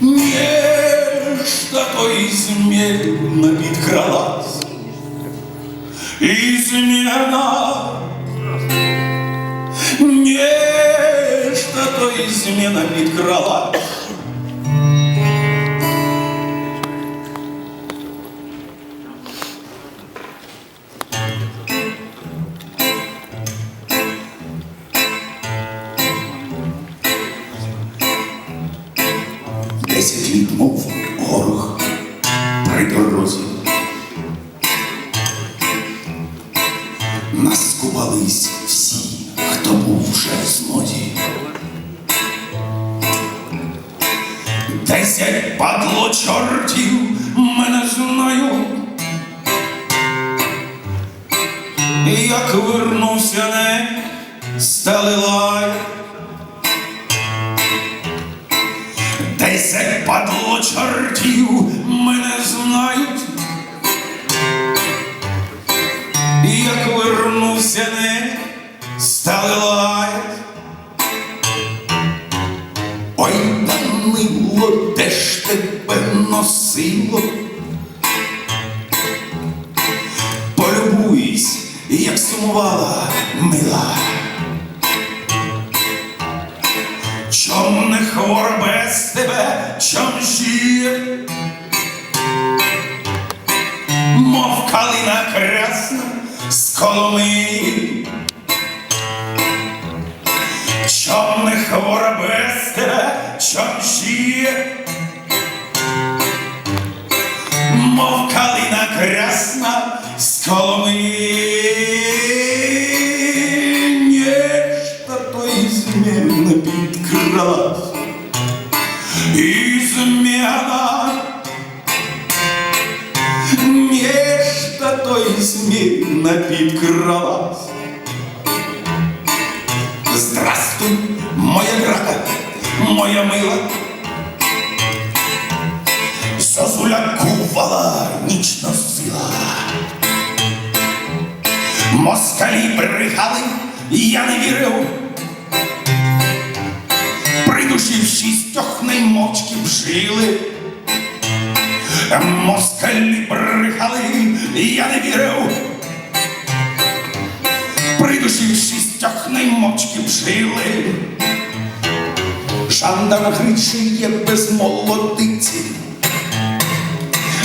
Меж такой изменно подкралась Измена Меж такой измена подкралась Літ, мов горох при дорозі. Наскубались всі, хто був вже в змоді. Десять падло чортів мене знаю. Як вернувся не стали лай. Падло чортів мене знають. Як вернувся не стали лаять. Ой, Данило, де ж тебе носило? Полюбуйсь, як сумувала мила. Чом не хвора з Коломиї. Чом не хвора чом жіє? Мов калина красна з Коломиї. Нечто то измена підкралась. Нечто то измена підкралась. Здравствуй, моя драга, моя мила. Зозуля кувала, ніч носила. Москалі брехали, я не вірив. Придушив шістьох наймовчки вжили. Москалі брехали, я не вірив. Придушив шістьох наймовчки вжили. Жандарм грішиє без молодиці.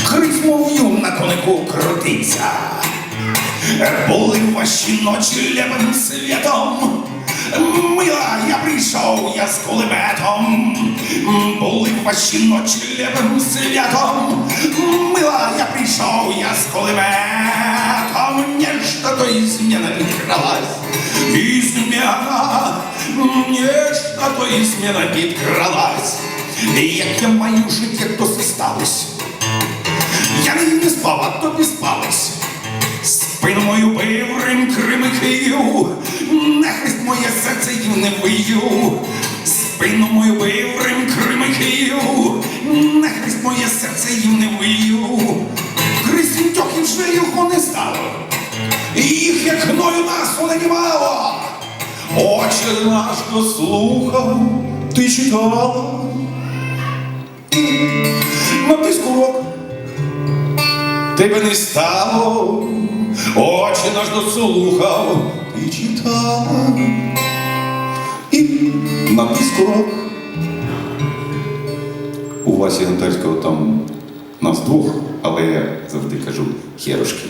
Гриць, мов на конику крутиться. Були ваші ночі левим святом. Мила, я прийшов, я з кулеметом. Були ваші ночі левим святом. Мила, я прийшов, я з кулеметом. Нечто то измена підкралась. Измена, нечто то измена підкралась. Як я маю життя, то все сталося. Я не, не спав, а тобі спалось. Спину мою бив Рим, Крим не вию. Спину мою бив Рим, Крим і Київ, нехрест моє серце їм не вию. Крисінтьох і вже його не стало, їх як гною нас не німало. Очі наш дослухав, ти читала, на піскурок тебе не стало, очі наш дослухав і читав, і на піскурок. У Васі Гонтарського там нас двох, але я завжди кажу хєрошки.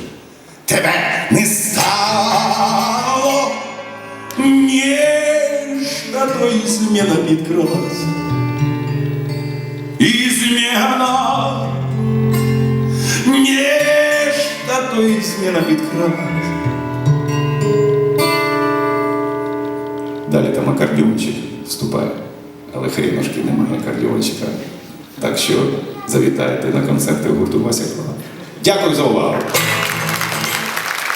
Тебе не стало, ніжна то і зміна підкралась. І зміна Нечто то измена підкралась. Далі там акордіончик Вступає, але хріношки немає кардіончика. Так що завітайте на концерти гурту Вася. Дякую за увагу.